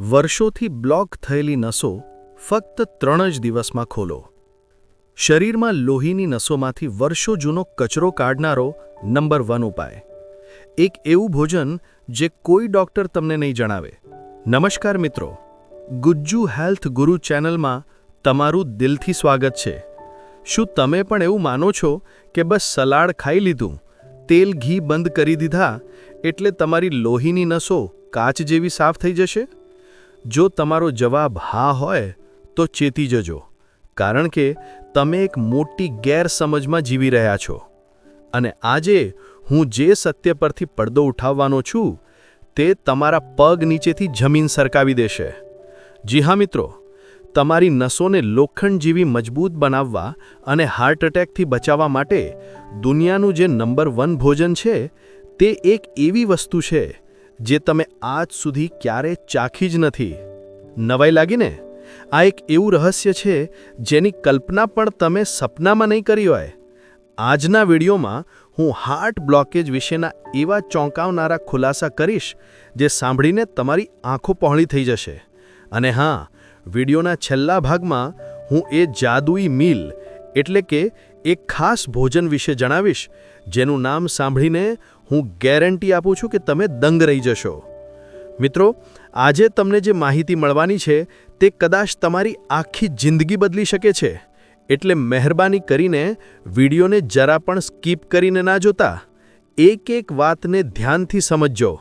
વર્ષોથી બ્લોક થયેલી નસો ફક્ત ત્રણ જ દિવસમાં ખોલો. શરીરમાં લોહીની નસોમાંથી વર્ષો જૂનો કચરો કાઢનારો નંબર વન ઉપાય. એક એવું ભોજન જે કોઈ ડૉક્ટર તમને નહીં જણાવે. નમસ્કાર મિત્રો, ગુજ્જુ હેલ્થ ગુરુ ચેનલમાં તમારું દિલથી સ્વાગત છે. શું તમે પણ એવું માનો છો કે બસ સલાડ ખાઈ લીધું, તેલ ઘી બંધ કરી દીધા, એટલે તમારી લોહીની નસો કાચ જેવી સાફ થઈ જશે? જો તમારો જવાબ હા હોય, તો ચેતી જજો. કારણ કે તમે એક મોટી ગેરસમજમાં જીવી રહ્યા છો. અને આજે હું જે સત્ય પરથી પડદો ઉઠાવવાનો છું, તે તમારા પગ નીચેથી જમીન સરકાવી દેશે. જી હા, મિત્રો. તમારી નસોને લોખંડ જેવી મજબૂત બનાવવા અને હાર્ટ એટેકથી બચાવવા માટે દુનિયાનું જે નંબર વન ભોજન છે, તે એક એવી વસ્તુ છે જે તમે આજ સુધી ક્યારે ચાખી જ નથી. નવાઈ લાગીને આ એક એવું રહસ્ય છે, જેની કલ્પના પણ તમે સપનામાં નહીં કરી હોય. આજના વિડીયોમાં હું હાર્ટ બ્લોકેજ વિશેના એવા ચોંકાવનારા ખુલાસા કરીશ, જે સાંભળીને તમારી આંખો પહોળી થઈ જશે. અને હા, વિડીયોના છેલ્લા ભાગમાં હું એ જાદુઈ મીલ, એટલે કે એક ખાસ ભોજન વિશે જણાવીશ, જેનું નામ સાંભળીને હું ગેરંટી આપું છું કે તમે દંગ રહી જશો. મિત્રો, આજે તમને જે માહિતી મળવાની છે, તે કદાચ તમારી આખી જિંદગી બદલી શકે છે. એટલે મહેરબાની કરીને વિડીયોને જરા પણ સ્કીપ કરીને ના જોતા. એક એક વાતને ધ્યાનથી સમજજો.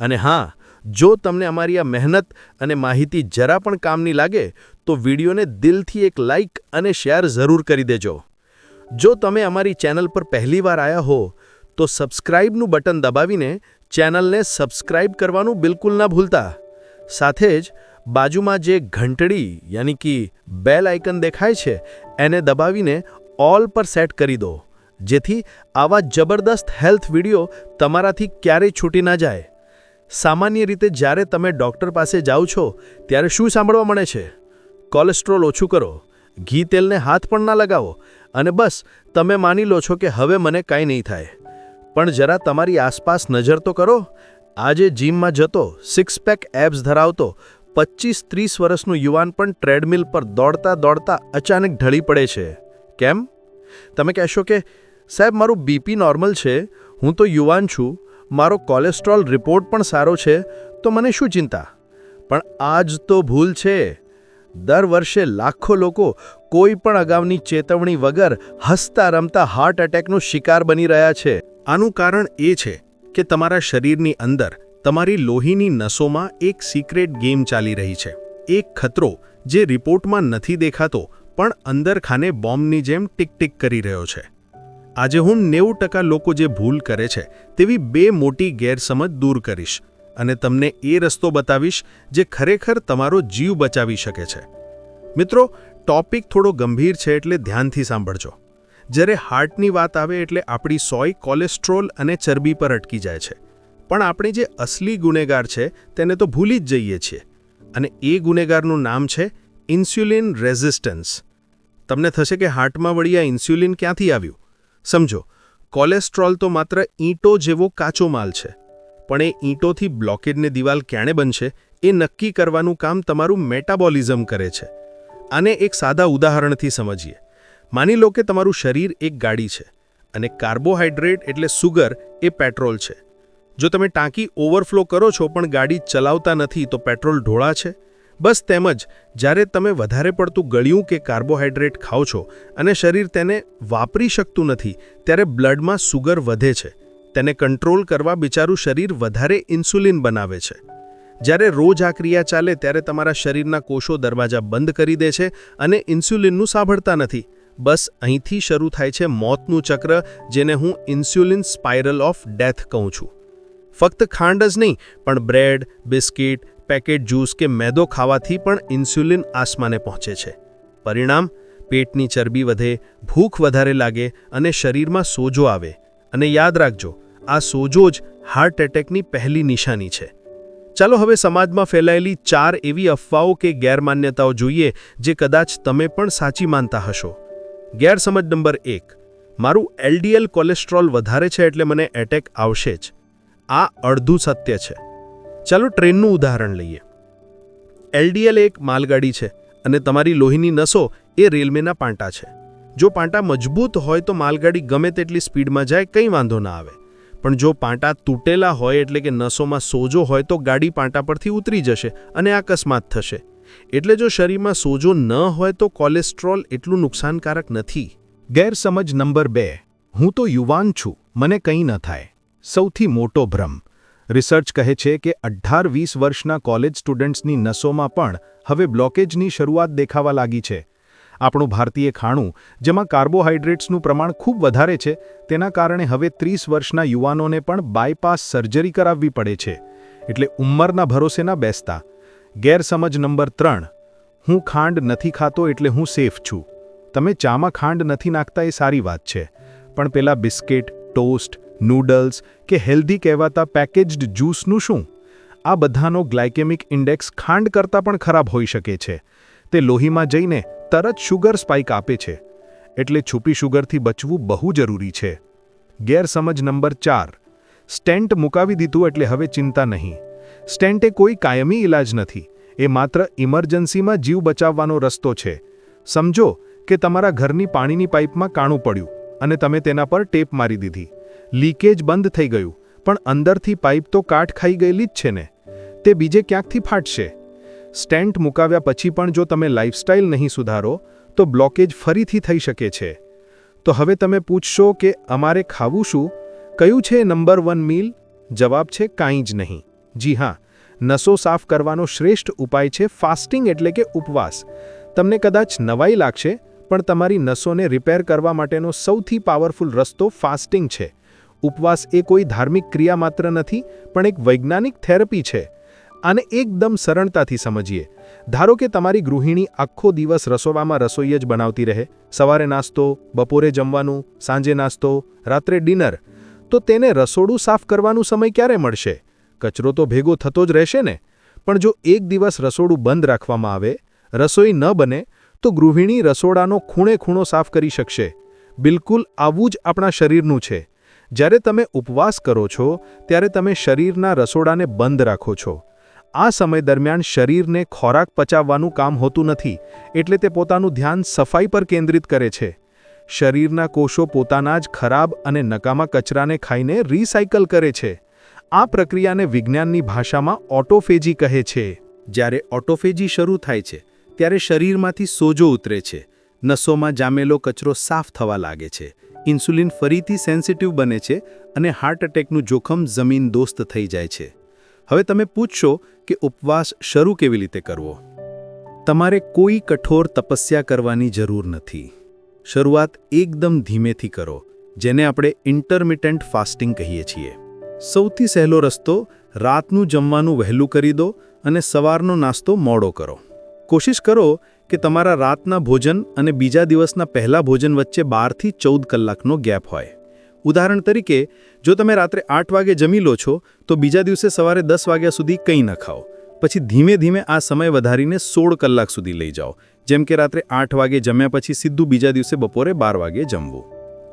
અને હા, જો તમને અમારી આ મહેનત અને માહિતી જરા પણ કામની લાગે, તો વિડીયોને દિલથી એક લાઇક અને શેર જરૂર કરી દેજો. જો તમે અમારી ચેનલ પર પહેલીવાર આવ્યા હો, તો સબસ્ક્રાઇબનું બટન દબાવીને ચેનલને સબસ્ક્રાઇબ કરવાનું બિલકુલ ના ભૂલતા. સાથે જ, બાજુમાં જે ઘંટડી યાની કે બેલ આઇકન દેખાય છે, એને દબાવીને ઓલ પર સેટ કરી દો, જેથી આવા જબરદસ્ત હેલ્થ વીડિયો તમારાથી ક્યારેય છૂટી ના જાય. સામાન્ય રીતે જ્યારે તમે ડૉક્ટર પાસે જાઓ છો, ત્યારે શું સાંભળવા મળે છે? કોલેસ્ટ્રોલ ઓછું કરો ઘી તેલને હાથ પણ ના લગાવો. અને બસ, તમે માની લો છો કે હવે મને કાંઈ નહીં થાય. પણ જરા તમારી આસપાસ નજર તો કરો. આજે જીમમાં જતો સિક્સ પેક એબ્સ ધરાવતો પચીસ ત્રીસ વર્ષનું યુવાન પણ ટ્રેડમિલ પર દોડતા દોડતા અચાનક ઢળી પડે છે. કેમ? તમે કહેશો કે, સાહેબ, મારું બીપી નોર્મલ છે, હું તો યુવાન છું, મારો કોલેસ્ટ્રોલ રિપોર્ટ પણ સારો છે, તો મને શું ચિંતા? પણ આ જ તો ભૂલ છે. દર વર્ષે લાખો લોકો કોઈ પણ અગાઉની ચેતવણી વગર હસતા રમતા હાર્ટ એટેકનો શિકાર બની રહ્યા છે. આનું કારણ એ છે કે તમારા શરીરની અંદર તમારી લોહીની નસોમાં એક સિક્રેટ ગેમ ચાલી રહી છે. એક ખતરો જે રિપોર્ટમાં નથી દેખાતો, પણ અંદર ખાને બોમ્બની જેમ ટિક કરી રહ્યો છે. આજે હું નેવું લોકો જે ભૂલ કરે છે, તેવી બે મોટી ગેરસમજ દૂર કરીશ. અને તમને એ રસ્તો બતાવીશ જે ખરેખર તમારો જીવ બચાવી શકે છે. મિત્રો, ટોપિક થોડો ગંભીર છે એટલે ધ્યાનથી સાંભળજો. જ્યારે હાર્ટની વાત આવે એટલે આપણી સોય કોલેસ્ટ્રોલ અને ચરબી પર અટકી જાય છે. પણ આપણે જે અસલી ગુનેગાર છે તેને તો ભૂલી જ જઈએ છીએ. અને એ ગુનેગારનું નામ છે ઇન્સ્યુલિન રેઝિસ્ટન્સ. તમને થશે કે હાર્ટમાં વળી આ ઇન્સ્યુલિન ક્યાંથી આવ્યું? સમજો, કોલેસ્ટ્રોલ તો માત્ર ઈંટો જેવો કાચો માલ છે. પણ એ ઈંટોથી બ્લોકેડને દિવાલ ક્યાણે બનશે એ નક્કી કરવાનું કામ તમારું મેટાબોલિઝમ કરે છે. આને એક સાદા ઉદાહરણથી સમજીએ. માની લો કે તમારું શરીર એક ગાડી છે અને કાર્બોહાઈડ્રેટ એટલે સુગર એ પેટ્રોલ છે. જો તમે ટાંકી ઓવરફ્લો કરો છો પણ ગાડી ચલાવતા નથી તો પેટ્રોલ ઢોળા છે. બસ તેમજ જ્યારે તમે વધારે પડતું ગળ્યું કે કાર્બોહાઈડ્રેટ ખાઓ છો અને શરીર તેને વાપરી શકતું નથી, ત્યારે બ્લડમાં સુગર વધે છે. તેને કંટ્રોલ કરવા બિચારું શરીર વધારે ઇન્સ્યુલિન બનાવે છે. જ્યારે રોજ આ ક્રિયા ચાલે ત્યારે તમારા શરીરના કોષો દરવાજા બંધ કરી દે છે અને ઇન્સ્યુલિનનું સાંભળતા નથી. બસ અહીંથી શરૂ થાય છે મોતનું ચક્ર, જેને હું ઇન્સ્યુલિન સ્પાઇરલ ઓફ ડેથ કહું છું. ફક્ત ખાંડ જ નહીં, પણ બ્રેડ, બિસ્કિટ, પેકેટ જ્યુસ કે મેદો ખાવાથી પણ ઇન્સ્યુલિન આસમાને પહોંચે છે. પરિણામ, પેટની ચરબી વધે, ભૂખ વધારે લાગે અને શરીરમાં સોજો આવે. અને યાદ રાખજો આ સોજો જ હાર્ટ એટેકની પહેલી નિશાની છે. ચાલો હવે સમાજમાં ફેલાયેલી ચાર એવી અફવાઓ કે ગેરમાન્યતાઓ જોઈએ, જે કદાચ તમે પણ સાચી માનતા હશો. ગેરસમજ નંબર એક, મારું એલડીએલ કોલેસ્ટ્રોલ વધારે છે એટલે મને એટેક આવશે જ. આ અડધું સત્ય છે. ચાલો ટ્રેનનું ઉદાહરણ લઈએ. એલડીએલ એક માલગાડી છે અને તમારી લોહીની નસો એ રેલવેના પાંટા છે. જો પાંટા મજબૂત હોય તો માલગાડી ગમે તેટલી સ્પીડમાં જાય, કંઈ વાંધો ના આવે. પણ જો પાંટા તૂટેલા હોય એટલે કે નસોમાં સોજો હોય તો ગાડી પાંટા પરથી ઉતરી જશે અને અકસ્માત થશે. એટલે જો શરીરમાં સોજો ન હોય તો કોલેસ્ટ્રોલ એટલું નુકસાનકારક નથી. ગેરસમજ નંબર બે. હું તો યુવાન છું, મને કંઈ ન થાય. સૌથી મોટો ભ્રમ. રિસર્ચ કહે છે કે અઢાર વીસ વર્ષના કોલેજ સ્ટુડન્ટ્સની નસોમાં પણ હવે બ્લોકેજની શરૂઆત દેખાવા લાગી છે. આપણું ભારતીય ખાણું, જેમાં કાર્બોહાઈડ્રેટ્સનું પ્રમાણ ખૂબ વધારે છે, તેના કારણે હવે ત્રીસ વર્ષના યુવાનોને પણ બાયપાસ સર્જરી કરાવવી પડે છે. એટલે ઉંમરના ભરોસે ના બેસતા. ગેરસમજ નંબર ત્રણ, હું ખાંડ નથી ખાતો એટલે હું સેફ છું. તમે ચામાં ખાંડ નથી નાખતા એ સારી વાત છે. પણ પેલા બિસ્કિટ, ટોસ્ટ, નૂડલ્સ કે હેલ્ધી કહેવાતા પેકેજ્ડ જ્યુસનું શું? આ બધાનો ગ્લાયકેમિક ઇન્ડેક્સ ખાંડ કરતાં પણ ખરાબ હોઈ શકે છે. તે લોહીમાં જઈને તરત શુગર સ્પાઇક આપે છે. એટલે છુપી શુગરથી બચવું બહુ જરૂરી છે. ગેરસમજ નંબર ચાર. સ્ટેન્ટ મુકાવી દીધું એટલે હવે ચિંતા નહીં. સ્ટેન્ટ કોઈ કાયમી ઇલાજ નથી. એ માત્ર ઇમરજન્સીમાં જીવ બચાવવાનો રસ્તો છે. સમજો કે તમારા ઘરની પાણીની પાઇપમાં કાણું પડ્યું અને તમે તેના પર ટેપ મારી દીધી. લીકેજ બંધ થઈ ગયું, પણ અંદરથી પાઇપ તો કાટ ખાઈ ગયેલી જ છે ને. તે બીજે ક્યાંકથી ફાટશે? સ્ટેન્ટ મુકાવ્યા પછી પણ જો તમે લાઇફસ્ટાઇલ નહીં સુધારો, તો બ્લોકેજ ફરીથી થઈ શકે છે. તો હવે તમે પૂછશો કે અમારે ખાવું શું? કયું છે નંબર વન મીલ? જવાબ છે કાંઈ જ નહીં. જી હા, નસો સાફ કરવાનો શ્રેષ્ઠ ઉપાય છે ફાસ્ટિંગ એટલે કે ઉપવાસ. તમને કદાચ નવાઈ લાગશે, પણ તમારી નસોને રિપેર કરવા માટેનો સૌથી પાવરફુલ રસ્તો ફાસ્ટિંગ છે. ઉપવાસ એ કોઈ ધાર્મિક ક્રિયા માત્ર નથી, પણ એક વૈજ્ઞાનિક થેરપી છે. આને એકદમ સરળતાથી સમજીએ. ધારો કે તમારી ગૃહિણી આખો દિવસ રસોવામાં રસોઈ જ બનાવતી રહે, સવારે નાસ્તો, બપોરે જમવાનું, સાંજે નાસ્તો, રાત્રે ડિનર, તો તેને રસોડું સાફ કરવાનું સમય ક્યારે મળશે? કચરો તો ભેગો થતો જ રહેશે ને? પણ જો એક દિવસ રસોડું બંધ રાખવામાં આવે, રસોઈ ન બને, તો ગૃહિણી રસોડાનો ખૂણે ખૂણો સાફ કરી શકશે. બિલકુલ આવું જ આપણા શરીરનું છે. જ્યારે તમે ઉપવાસ કરો છો, ત્યારે તમે શરીરના રસોડાને બંધ રાખો છો. આ સમય દરમિયાન શરીરને ખોરાક પચાવવાનું કામ હોતું નથી, એટલે તે પોતાનું ધ્યાન સફાઈ પર કેન્દ્રિત કરે છે. શરીરના કોષો પોતાના જ ખરાબ અને નકામા કચરાને ખાઈને રિસાયકલ કરે છે. આ પ્રક્રિયાને વિજ્ઞાનની ભાષામાં ઓટોફેજી કહે છે. જ્યારે ઓટોફેજી શરૂ થાય છે, ત્યારે શરીરમાંથી સોજો ઉતરે છે. નસોમાં જામેલો કચરો સાફ થવા લાગે છે. ઇન્સ્યુલિન ફરીથી સેન્સિટિવ બને છે અને હાર્ટ એટેકનું જોખમ જમીન દોસ્ત થઈ જાય છે. હવે તમે પૂછશો કે ઉપવાસ શરૂ કેવી રીતે કરવો? તમારે કોઈ કઠોર તપસ્યા કરવાની જરૂર નથી. શરૂઆત એકદમ ધીમેથી કરો, જેને આપણે ઇન્ટરમિટન્ટ ફાસ્ટિંગ કહીએ છીએ. સૌથી સહેલો રસ્તો, રાતનું જમવાનું વહેલું કરી દો અને સવારનો નાસ્તો મોડો કરો. કોશિશ કરો કે તમારા રાતના ભોજન અને બીજા દિવસના પહેલા ભોજન વચ્ચે બારથી ચૌદ કલાકનો ગેપ હોય. ઉદાહરણ તરીકે, જો તમે રાત્રે આઠ વાગે જમી લો છો, તો બીજા દિવસે સવારે દસ વાગ્યા સુધી કંઈ ન ખાઓ. પછી ધીમે ધીમે આ સમય વધારીને સોળ કલાક સુધી લઈ જાઓ. જેમ કે રાત્રે આઠ વાગે જમ્યા પછી સીધું બીજા દિવસે બપોરે બાર વાગે જમવું.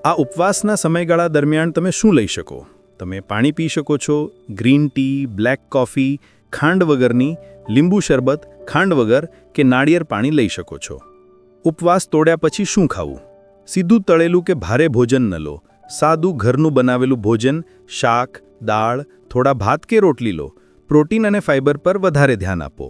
આ ઉપવાસના સમયગાળા દરમિયાન તમે શું લઈ શકો? તમે પાણી પી શકો છો, ગ્રીન ટી, બ્લેક કોફી, ખાંડ વગરની લીંબુ શરબત, ખાંડ વગર કે નાળિયેર પાણી લઈ શકો છો. ઉપવાસ તોડ્યા પછી શું ખાવું? સીધું તળેલું કે ભારે ભોજન ન લો. સાદું ઘરનું બનાવેલું ભોજન, શાક, દાળ, થોડા ભાત કે રોટલી લો. પ્રોટીન અને ફાઇબર પર વધારે ધ્યાન આપો.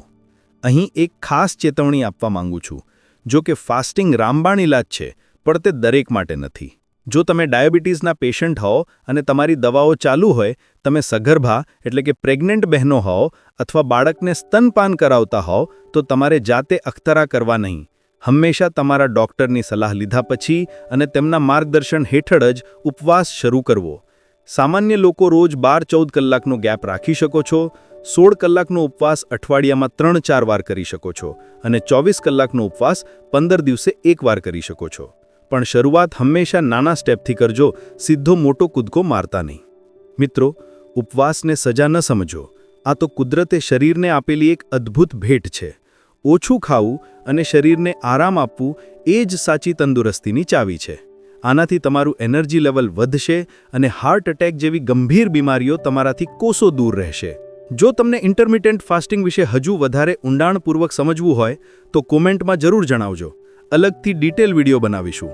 અહીં એક ખાસ ચેતવણી આપવા માંગુ છું. જો કે ફાસ્ટિંગ રામબાણ ઇલાજ છે, પણ તે દરેક માટે નથી. જો તમે ડાયાબિટીસના પેશન્ટ હો અને તમારી દવાઓ ચાલુ હોય, તમે સગર્ભા, એટલે કે પ્રેગ્નન્ટ બહેનો હો અથવા બાળકને સ્તનપાન કરાવતા હોવ, તો તમારે જાતે અખતરા કરવા નહીં. હંમેશા તમારા ડૉક્ટરની સલાહ લીધા પછી અને તેમના માર્ગદર્શન હેઠળ જ ઉપવાસ શરૂ કરવો. સામાન્ય લોકો રોજ બાર ચૌદ કલાકનો ગેપ રાખી શકો છો, સોળ કલાકનો ઉપવાસ અઠવાડિયામાં ત્રણ ચાર વાર કરી શકો છો અને ચોવીસ કલાકનો ઉપવાસ પંદર દિવસે એક વાર કરી શકો છો. પણ શરૂઆત હંમેશા નાના સ્ટેપથી કરજો, સીધો મોટો કૂદકો મારતા નહીં. મિત્રો, ઉપવાસને સજા ન સમજો. આ તો કુદરતે શરીરને આપેલી એક અદ્ભુત ભેટ છે. ઓછું ખાવું અને શરીરને આરામ આપવું એ જ સાચી તંદુરસ્તીની ચાવી છે. આનાથી તમારું એનર્જી લેવલ વધશે અને હાર્ટ એટેક જેવી ગંભીર બીમારીઓ તમારાથી કોસો દૂર રહેશે. જો તમને ઇન્ટરમિટેન્ટ ફાસ્ટિંગ વિશે હજુ વધારે ઊંડાણપૂર્વક સમજવું હોય, તો કોમેન્ટમાં જરૂર જણાવજો. અલગથી ડિટેલ વીડિયો બનાવીશું.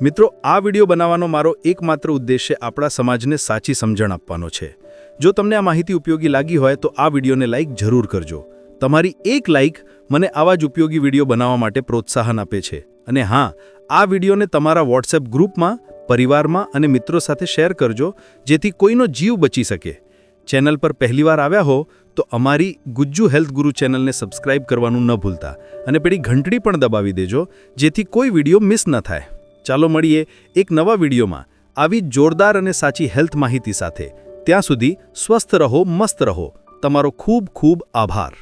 મિત્રો, આ વીડિયો બનાવવાનો મારો એકમાત્ર ઉદ્દેશ્ય આપણા સમાજને સાચી સમજણ આપવાનો છે. જો તમને આ માહિતી ઉપયોગી લાગી હોય, તો આ વિડીયોને લાઇક જરૂર કરજો. તમારી એક લાઇક મને આવા જ ઉપયોગી વીડિયો બનાવવા માટે પ્રોત્સાહન આપે છે. અને હા, આ વિડીયોને તમારા વોટ્સએપ ગ્રુપમાં, પરિવારમાં અને મિત્રો સાથે શેર કરજો, જેથી કોઈનો જીવ બચી શકે. ચેનલ પર પહેલીવાર આવ્યા હો, તો અમારી ગુજ્જુ હેલ્થ ગુરુ ચેનલને સબસ્ક્રાઇબ કરવાનું ન ભૂલતા. અને પેલી ઘંટડી પણ દબાવી દેજો, જેથી કોઈ વીડિયો મિસ ન થાય. ચાલો મળીએ એક નવા વિડીયોમાં. આવી જોરદાર અને સાચી હેલ્થ માહિતી સાથે. ત્યાં સુધી સ્વસ્થ રહો, મસ્ત રહો. તમારો ખૂબ ખૂબ આભાર.